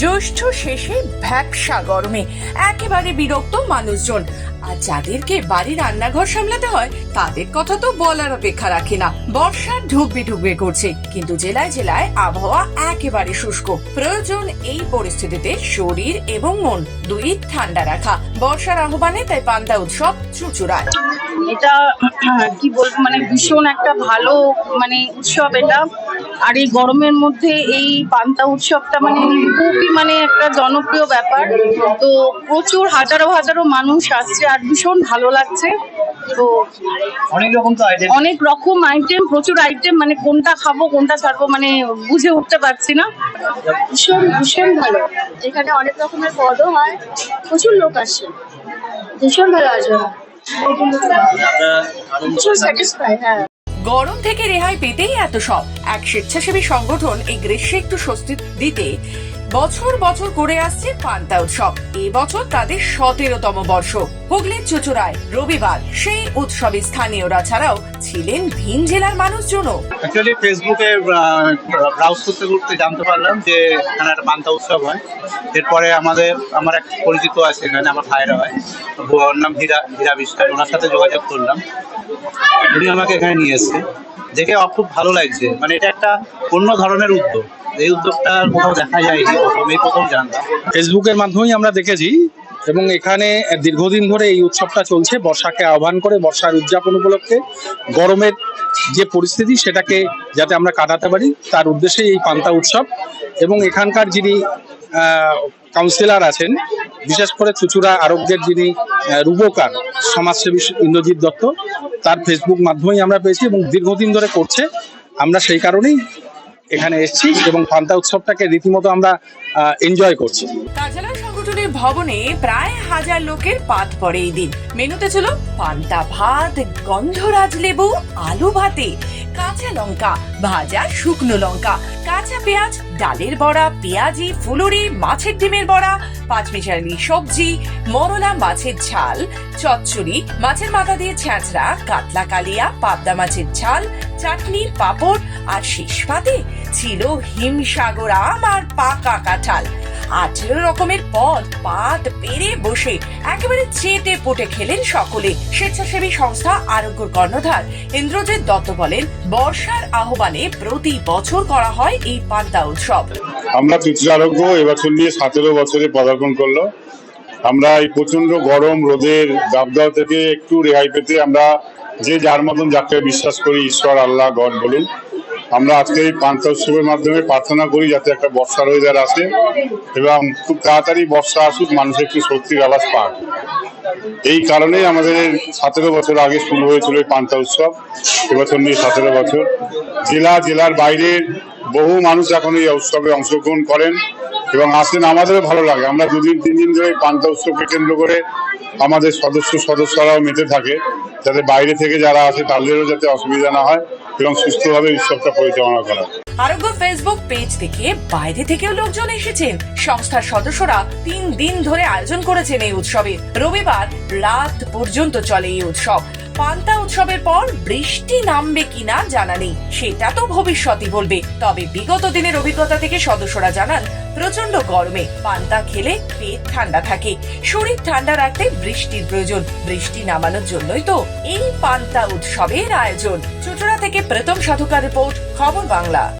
জ্যৈষ্ঠ শেষে ভ্যাপসা গরমে, একেবারে বিরক্ত মানুষজন। আর যাদেরকে বাড়ির রান্নাঘর সামলাতে হয়, তাদের কথা তো বলার অপেক্ষা রাখে না। বর্ষা ঢুকবে ঢুকবে করছে, কিন্তু জেলায় জেলায় আবহাওয়া একেবারে শুষ্ক। প্রয়োজন এই পরিস্থিতিতে শরীর এবং মন দুই ঠান্ডা রাখা। বর্ষার আহ্বানে তাই পান্তা উৎসব চুচুড়ায়। এটা কি বলব মানে ভীষণ একটা ভালো মানে উৎসব এটা। আর এই গরমের মধ্যে এই পান্তা উৎসবটা মানে খুবই মানে একটা জনপ্রিয় ব্যাপার। তো প্রচুর হাজারো হাজারো মানুষ আসছে আর ভীষণ ভালো লাগছে। তো অনেক রকম তো আইটেম অনেক রকম আইটেম প্রচুর আইটেম মানে কোনটা খাব কোনটা ছাড়বো মানে বুঝে উঠতে পারছি না। ভীষণ ভীষণ ভালো। এখানে অনেক রকমের পদও হয়। প্রচুর লোক আসে। ভীষণ ভালো আসবে ভীষণ স্যাটিসফাই হ্যাঁ। গরম থেকে রেহাই পেতেই এত সব। এক স্বেচ্ছাসেবী সংগঠন এই গ্রীষ্মে একটু স্বস্তি দিতে বছর বছর করে আসছে পান্তা উৎসব। এবছর তাদের সতেরোতম বর্ষ। হুগলির চুচুড়ায় রবিবার সেই উৎসবে স্থানীয়রা ছাড়াও ছিলেন ভিন জেলার মানুষজনও। অ্যাকচুয়ালি ফেসবুকে ব্রাউজ করতে করতে জানতে পারলাম যে এখানে একটা পান্তা উৎসব হয়। এরপরে আমাদের আমার এক পরিচিত আছে এখানে আমার ভাইরা হয়। ওর নাম হীরা হীরা বিশ্বাস ওনার সাথে যোগাযোগ করলাম। উনি আমাকে এখানে নিয়ে এসছে। দেখে খুব ভালো লাগছে। মানে এটা একটা অন্য ধরনের উদ্যোগ। এই উদ্যোগটা কোথাও দেখা যায়নি প্রথম এই প্রথম জানতাম ফেসবুকের মাধ্যমেই আমরা দেখেছি এবং এখানে দীর্ঘদিন ধরে এই উৎসবটা চলছে। বর্ষাকে আহ্বান করে, বর্ষার উদযাপন উপলক্ষে গরমের যে পরিস্থিতি সেটাকে যাতে আমরা কাটাতে পারি, তার উদ্দেশ্যে এই পান্তা উৎসব। এবং এখানকার যিনি কাউন্সিলর আছেন, বিশেষ করে চুচুড়া আরোগ্যের যিনি রূপকার, সমাজসেবী ইন্দ্রজিৎ দত্ত, তার ফেসবুক মাধ্যমেই আমরা পেয়েছি এবং দীর্ঘদিন ধরে করছে। আমরা সেই কারণেই এখানে এসেছি এবং পান্তা উৎসবটাকে রীতিমতো আমরা এনজয় করছি। ভবনে প্রায় হাজার লোকের পাত পড়ে এই দিন। মেনুতে ছিল পান্তা ভাত, গন্ধরাজ লেবু, আলু ভাতে, কাঁচা লঙ্কা, ভাজা শুকনো লঙ্কা, কাঁচা পেঁয়াজ, ডালের বড়া, পেঁয়াজি, ফুলুরি, মাছের ডিমের বড়া পাঁচমিশালি সবজি, মরলা মাছের ঝাল, চচ্চড়ি, মাছের মাথা দিয়ে ছ্যাঁচড়া, কাতলা কালিয়া, পাবদা মাছের ঝাল চাটনি পাঁপড় আর শেষ পাতে ছিল হিমসাগর আম আর পাকা কাঁঠাল। আঠেরো রকমের পদ পাত পেরে বসে একেবারে চেটে পুটে খেলেন সকলে। স্বেচ্ছাসেবী সংস্থা আরোগ্য কর্ণধার ইন্দ্রজিৎ দত্ত বলেন, বর্ষার আহ্বানে প্রতি বছর করা হয় এই পান্তা উৎসব। আমরা চুচরা আরোগ্য, এবছর নিয়ে সতেরো বছরে পদার্পণ করল। আমরা এই প্রচণ্ড গরম, রোদের দাবদাহ থেকে একটু রেহাই পেতে আমরা যে যার মতন যাকে বিশ্বাস করি, ঈশ্বর, আল্লাহ, গড বলুন। আমরা আজকে এই পান্তা উৎসবের মাধ্যমে প্রার্থনা করি যাতে একটা বর্ষার ওয়েদার আসে এবং খুব তাড়াতাড়ি বর্ষা আসুক, মানুষের একটু শক্তির আবাস পাক। এই কারণেই আমাদের সতেরো বছর আগে শুরু হয়েছিল এই পান্তা উৎসব, এবছর নিয়ে সতেরো বছর। জেলা, জেলার বাইরে বহু মানুষ এখন এই উৎসবে অংশগ্রহণ করেন। এবং আসেন আমাদেরও ভালো লাগে। আমরা দুদিন তিন দিন ধরে পান্তা উৎসবকে কেন্দ্র করে আমাদের সদস্য সদস্যরাও মেতে থাকে। যাতে বাইরে থেকে যারা আসে তাদেরও যাতে অসুবিধা না হয় এবং সুস্থভাবে উৎসবটা পরিচালনা করা। আরোগ্য ফেসবুক পেজ থেকে বাইরে থেকেও লোকজন এসেছেন। সংস্থার সদস্যরা তিন দিন ধরে আয়োজন করেছেন এই উৎসবে। রবিবার রাত পর্যন্ত চলে এই উৎসব। পান্তা উৎসবের পর বৃষ্টি নামবে কিনা জানা নেই। সেটা তো ভবিষ্যতই বলবে। তবে বিগত দিনের অভিজ্ঞতা থেকে সদস্যরা জানান প্রচণ্ড গরমে পান্তা খেলে পেট ঠান্ডা থাকে। শরীর ঠান্ডা রাখতে বৃষ্টির প্রয়োজন। বৃষ্টি নামানোর জন্যই তো এই পান্তা উৎসবের আয়োজন। চুটরা থেকে প্রথম সাধুকার রিপোর্ট, খবর বাংলা।